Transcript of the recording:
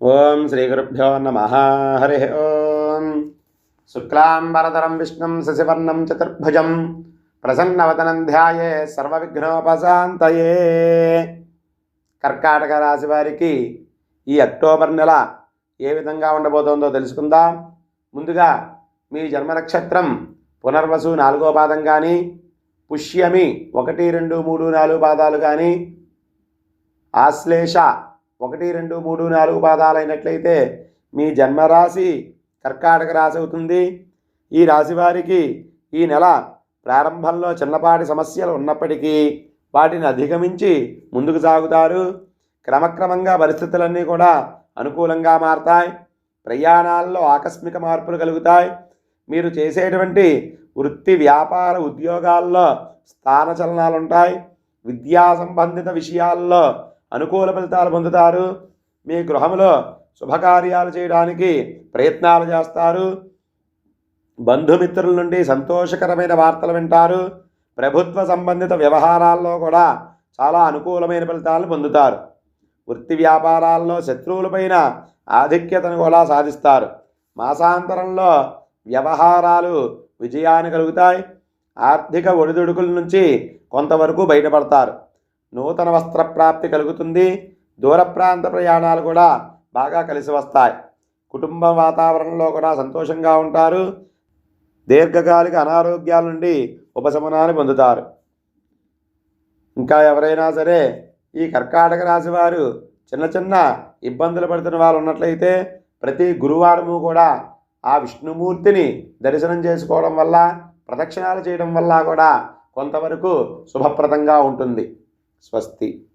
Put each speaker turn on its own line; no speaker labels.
ఓం శ్రీ గురుభ్యో నమ. హరి ఓం. శుక్లాంబరధరం విష్ణుం శశివర్ణం చతుర్భుజం ప్రసన్నవదనం ధ్యాయే సర్వవిఘ్నోపశాంతయే. కర్కాటక రాశి వారికి ఈ అక్టోబర్ నెల ఏ విధంగా ఉండబోతోందో తెలుసుకుందాం. ముందుగా మీ జన్మ నక్షత్రం పునర్వసు నాలుగో పాదం కానీ పుష్యమి ఒకటి రెండు మూడు నాలుగు పాదాలు కానీ ఆశ్లేష ఒకటి రెండు మూడు నాలుగు పాదాలైనట్లయితే మీ జన్మరాశి కర్కాటక రాశి అవుతుంది. ఈ రాశి వారికి ఈ నెల ప్రారంభంలో చిన్నపాటి సమస్యలు ఉన్నప్పటికీ వాటిని అధిగమించి ముందుకు సాగుతారు. క్రమక్రమంగా పరిస్థితులన్నీ కూడా అనుకూలంగా మారతాయి. ప్రయాణాల్లో ఆకస్మిక మార్పులు కలుగుతాయి. మీరు చేసేటువంటి వృత్తి వ్యాపార ఉద్యోగాల్లో స్థానచలనాలు ఉంటాయి విద్యా సంబంధిత విషయాల్లో అనుకూల ఫలితాలు పొందుతారు. మీ గృహంలో శుభకార్యాలు చేయడానికి ప్రయత్నాలు చేస్తారు. బంధుమిత్రుల నుండి సంతోషకరమైన వార్తలు వింటారు. ప్రభుత్వ సంబంధిత వ్యవహారాల్లో కూడా చాలా అనుకూలమైన ఫలితాలు పొందుతారు. వృత్తి వ్యాపారాల్లో శత్రువులపైన ఆధిక్యతను కూడా సాధిస్తారు. మాసాంతరంలో వ్యవహారాలు విజయాన్ని కలుగుతాయి. ఆర్థిక ఒడిదుడుకుల నుంచి కొంతవరకు బయటపడతారు. నూతన వస్త్ర ప్రాప్తి కలుగుతుంది. దూర ప్రాంత ప్రయాణాలు కూడా బాగా కలిసి వస్తాయి. కుటుంబ వాతావరణంలో కూడా సంతోషంగా ఉంటారు. దీర్ఘకాలిక అనారోగ్యాల నుండి ఉపశమనాన్ని పొందుతారు. ఇంకా ఎవరైనా సరే ఈ కర్కాటక రాశి వారు చిన్న చిన్న ఇబ్బందులు పడుతున్న వారు ఉన్నట్లయితే ప్రతి గురువారము కూడా ఆ విష్ణుమూర్తిని దర్శనం చేసుకోవడం వల్ల ప్రదక్షిణాలు చేయడం వల్ల కూడా కొంతవరకు శుభప్రదంగా ఉంటుంది. स्वस्ति।